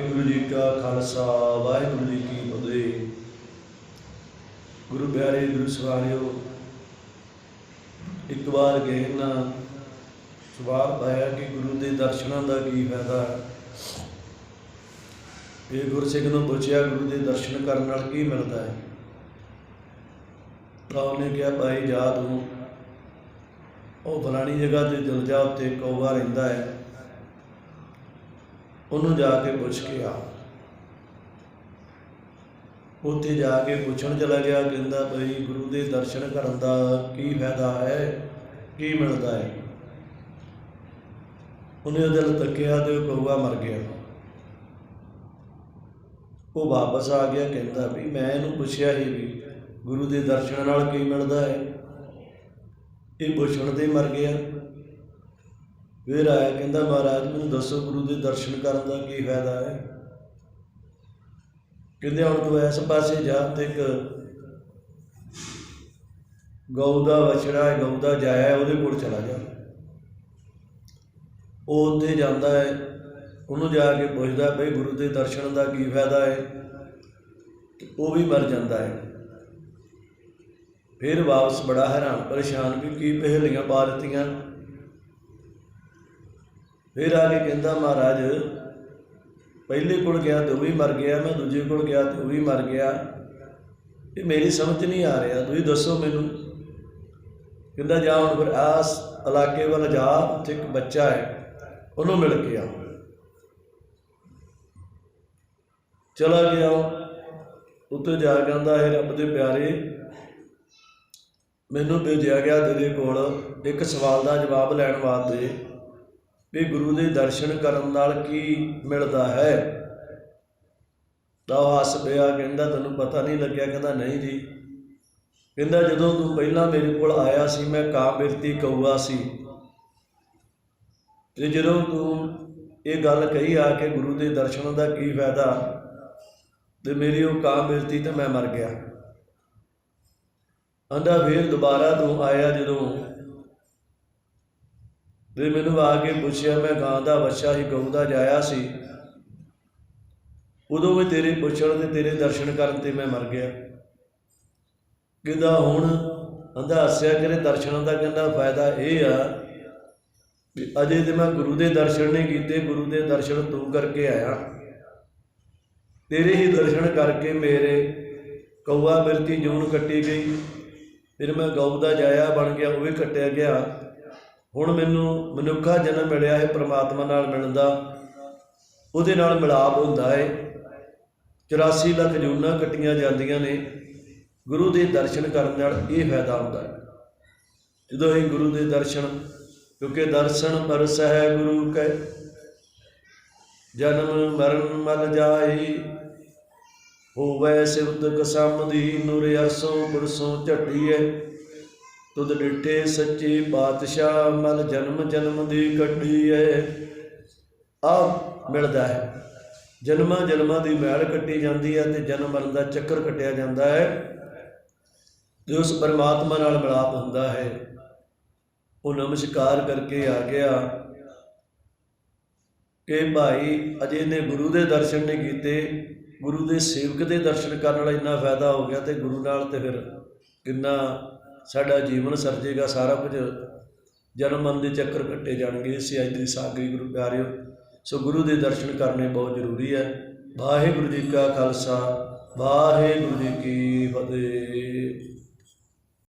ਵਾਹਿਗੁਰੂ ਜੀ ਕਾ ਖਾਲਸਾ, ਵਾਹਿਗੁਰੂ ਜੀ ਕੀ ਫਤਿਹ। ਗੁਰੂ ਪਿਆਰੇ, ਗੁਰੂ ਸਵਾਰਿਓ, ਇੱਕ ਵਾਰ ਗਏ ਨਾ ਸਵਾਲ ਪਾਇਆ ਕਿ ਗੁਰੂ ਦੇ ਦਰਸ਼ਨਾਂ ਦਾ ਕੀ ਫਾਇਦਾ ਹੈ? ਇਹ ਗੁਰਸਿੱਖ ਨੂੰ ਪੁੱਛਿਆ, ਗੁਰੂ ਦੇ ਦਰਸ਼ਨ ਕਰਨ ਨਾਲ ਕੀ ਮਿਲਦਾ ਹੈ? ਤਾਂ ਉਹਨੇ ਕਿਹਾ, ਭਾਈ, ਜਾ ਤੂੰ। ਉਹ ਫਲਾਣੀ ਜਗ੍ਹਾ ਤੇ ਚਲ ਜਾ ਉੱਤੇ ਕੌਵਾ ਰਹਿੰਦਾ ਹੈ। ਉਹਨੂੰ ਜਾ ਕੇ ਪੁੱਛ ਕੇ ਆ। ਉੱਥੇ ਜਾ ਕੇ ਪੁੱਛਣ ਚਲਾ ਗਿਆ, ਕਹਿੰਦਾ ਭਈ ਗੁਰੂ ਦੇ ਦਰਸ਼ਨ ਕਰਨ ਦਾ ਕੀ ਫਾਇਦਾ ਹੈ? ਕੀ ਮਿਲਦਾ ਹੈ? ਉਹਨੇ ਉਹਦੇ ਵੱਲ ਤੱਕਿਆ ਤੇ ਉਹ ਕੌਵਾ ਮਰ ਗਿਆ। ਉਹ ਵਾਪਸ ਆ ਗਿਆ, ਕਹਿੰਦਾ ਵੀ ਮੈਂ ਇਹਨੂੰ ਪੁੱਛਿਆ ਹੀ ਵੀ ਗੁਰੂ ਦੇ ਦਰਸ਼ਨ ਨਾਲ ਕੀ ਮਿਲਦਾ ਹੈ? ਇਹ ਪੁੱਛਣ ਤੇ ਮਰ ਗਿਆ। ਫਿਰ ਆਇਆ, ਕਹਿੰਦਾ ਮਹਾਰਾਜ, ਮੈਨੂੰ ਦੱਸੋ ਗੁਰੂ ਦੇ ਦਰਸ਼ਨ ਕਰਨ ਦਾ ਕੀ ਫਾਇਦਾ ਹੈ? ਕਹਿੰਦੇ ਹੁਣ ਤੂੰ ਇਸ ਪਾਸੇ ਜਾ ਤੇ ਇੱਕ ਗਊ ਦਾ ਵਛੜਾ ਹੈ ਗਊ ਦਾ ਜਾਇਆ ਉਹਦੇ ਕੋਲ ਚਲਾ ਜਾ। ਉਹ ਉੱਥੇ ਜਾਂਦਾ ਹੈ, ਉਹਨੂੰ ਜਾ ਕੇ ਪੁੱਛਦਾ, ਬਈ ਗੁਰੂ ਦੇ ਦਰਸ਼ਨ ਦਾ ਕੀ ਫਾਇਦਾ ਹੈ? ਉਹ ਵੀ ਮਰ ਜਾਂਦਾ ਹੈ। ਫਿਰ ਵਾਪਸ ਬੜਾ ਹੈਰਾਨ, ਪਰੇਸ਼ਾਨ ਵੀ ਕੀ ਪਹੇਲੀਆਂ ਪਾ ਦਿੱਤੀਆਂ। ਫਿਰ ਆ ਕੇ ਕਹਿੰਦਾ ਮਹਾਰਾਜ, ਪਹਿਲੇ ਕੋਲ ਗਿਆ ਤੇ ਉਹ ਵੀ ਮਰ ਗਿਆ, ਮੈਂ ਦੂਜੇ ਕੋਲ ਗਿਆ ਤੇ ਉਹ ਵੀ ਮਰ ਗਿਆ। ਇਹ ਮੇਰੀ ਸਮਝ ਨਹੀਂ ਆ ਰਿਹਾ, ਤੁਸੀਂ ਦੱਸੋ ਮੈਨੂੰ। ਕਹਿੰਦਾ, ਜਾ ਹੁਣ ਫਿਰ ਆਸ ਇਲਾਕੇ ਵੱਲ ਜਾ, ਉੱਥੇ ਇੱਕ ਬੱਚਾ ਹੈ, ਉਹਨੂੰ ਮਿਲ ਕੇ ਆ ਚਲਾ ਗਿਆ ਉੱਤੇ ਜਾ ਕਹਿੰਦਾ, ਹੈ ਰੱਬ ਦੇ ਪਿਆਰੇ, ਮੈਨੂੰ ਭੇਜਿਆ ਗਿਆ ਤੇਰੇ ਕੋਲ, ਇੱਕ ਸਵਾਲ ਦਾ ਜਵਾਬ ਲੈਣ ਵਾਸਤੇ। ਵੀ ਗੁਰੂ ਦੇ ਦਰਸ਼ਨ ਕਰਨ ਨਾਲ ਕੀ ਮਿਲਦਾ ਹੈ? ਤਾਂ ਉਹ ਹੱਸ ਪਿਆ, ਕਹਿੰਦਾ, ਤੈਨੂੰ ਪਤਾ ਨਹੀਂ ਲੱਗਿਆ? ਕਹਿੰਦਾ, ਨਹੀਂ ਜੀ। ਕਹਿੰਦਾ, ਜਦੋਂ ਤੂੰ ਪਹਿਲਾਂ ਮੇਰੇ ਕੋਲ ਆਇਆ ਸੀ, ਮੈਂ ਕਾਂ ਬਿਰਤੀ ਕਊਆ ਸੀ। ਤੇ ਜਦੋਂ ਤੂੰ ਇਹ ਗੱਲ ਕਹੀ ਆ ਕਿ ਗੁਰੂ ਦੇ ਦਰਸ਼ਨ ਦਾ ਕੀ ਫਾਇਦਾ, ਤੇ ਮੇਰੀ ਉਹ ਕਾਂ ਬਿਰਤੀ ਤੇ ਮੈਂ ਮਰ ਗਿਆ। ਆਂਦਾ ਫਿਰ ਦੁਬਾਰਾ ਤੂੰ ਆਇਆ ਜਦੋਂ ਤੇ ਮੈਨੂੰ ਆ ਕੇ ਪੁੱਛਿਆ, ਮੈਂ ਗਾਂ ਦਾ ਬੱਚਾ ਹੀ ਗਊ ਦਾ ਜਾਇਆ ਸੀ। ਉਦੋਂ ਵੀ ਤੇਰੇ ਪੁੱਛਣ ਤੇ ਤੇਰੇ ਦਰਸ਼ਨ ਕਰਨ ਤੇ ਮੈਂ ਮਰ ਗਿਆ। ਕਹਿੰਦਾ ਹੁਣ? ਆਂਦਾ, ਹੱਸਿਆ ਕਰੇ ਦਰਸ਼ਨਾਂ ਦਾ ਕਹਿੰਦਾ ਫਾਇਦਾ ਇਹ ਆ ਵੀ ਅਜੇ ਤੇ ਮੈਂ ਗੁਰੂ ਦੇ ਦਰਸ਼ਨ ਨਹੀਂ ਕੀਤੇ, ਗੁਰੂ ਦੇ ਦਰਸ਼ਨ ਤੂੰ ਕਰਕੇ ਆਇਆ। ਤੇਰੇ ਹੀ ਦਰਸ਼ਨ ਕਰਕੇ ਮੇਰੇ ਕੌਵਾ ਬਿਰਤੀ ਜੂਨ ਕੱਟੀ ਗਈ। ਫਿਰ ਮੈਂ ਗਊ ਦਾ ਜਾਇਆ ਬਣ ਗਿਆ, ਉਹ ਵੀ ਕੱਟਿਆ ਗਿਆ। ਹੁਣ ਮੈਨੂੰ ਮਨੁੱਖਾ ਜਨਮ ਮਿਲਿਆ ਹੈ, ਪ੍ਰਮਾਤਮਾ ਨਾਲ ਮਿਲਣ ਦਾ। ਉਹਦੇ ਨਾਲ ਮਿਲਾਪ ਹੁੰਦਾ ਹੈ। 84 ਲੱਖ ਜੂਨਾਂ ਕੱਟੀਆਂ ਜਾਂਦੀਆਂ ਨੇ। ਗੁਰੂ ਦੇ ਦਰਸ਼ਨ ਕਰਨ ਨਾਲ ਇਹ ਫਾਇਦਾ ਹੁੰਦਾ ਹੈ। ਜਦੋਂ ਅਸੀਂ ਗੁਰੂ ਦੇ ਦਰਸ਼ਨ, ਕਿਉਂਕਿ ਦਰਸ਼ਨ ਪਰਸ ਹੈ ਗੁਰੂ ਕੈ, ਜਨਮ ਮਰਨ ਮਲ ਜਾਈ ਹੋਵੇ ਸਿਵਤ ਕਸਮ ਦੀ ਨੂਰ ਅਰਸੋਂ ਬਰਸੋਂ ਝਟੀਏ ਤੁਧ ਡਿਠੇ ਸੱਚੇ ਬਾਦਸ਼ਾਹ, ਮਲ ਜਨਮ ਜਨਮ ਦੀ ਕੱਢੀਏ ਆ ਮਿਲਦਾ ਹੈ। ਜਨਮਾਂ ਜਨਮਾਂ ਦੀ ਮੈਲ ਕੱਟੀ ਜਾਂਦੀ ਹੈ ਤੇ ਜਨਮ ਮਰਨ ਦਾ ਚੱਕਰ ਕੱਟਿਆ ਜਾਂਦਾ ਹੈ। ਤੇ ਉਸ ਪਰਮਾਤਮਾ ਨਾਲ ਮਿਲਾਪ ਹੁੰਦਾ ਹੈ। ਉਹ ਨਮਸਕਾਰ ਕਰਕੇ ਆ ਗਿਆ। ਕਿ ਭਾਈ, ਅਜੇ ਨੇ ਗੁਰੂ ਦੇ ਦਰਸ਼ਨ ਨਹੀਂ ਕੀਤੇ। ਗੁਰੂ ਦੇ ਸੇਵਕ ਦੇ ਦਰਸ਼ਨ ਕਰਨ ਨਾਲ ਇੰਨਾ ਫਾਇਦਾ ਹੋ ਗਿਆ ਤੇ ਗੁਰੂ ਨਾਲ ਤੇ ਫਿਰ ਕਿੰਨਾ ਸਾਡਾ ਜੀਵਨ ਸਰਜੇਗਾ ਸਾਰਾ ਕੁਝ। ਜਨਮ ਮਨ ਦੇ ਚੱਕਰ ਕੱਟੇ ਜਾਣਗੇ। ਇਸੇ ਅੱਜ ਦੀ ਸਾਗਰੀ ਗੁਰੂ ਪਿਆਰਿਓ, ਸੋ ਗੁਰੂ ਦੇ ਦਰਸ਼ਨ ਕਰਨੇ ਬਹੁਤ ਜ਼ਰੂਰੀ ਹੈ। ਵਾਹਿਗੁਰੂ ਜੀ ਕਾ ਖਾਲਸਾ, ਵਾਹਿਗੁਰੂ ਜੀ ਕੀ ਫਤਿਹ।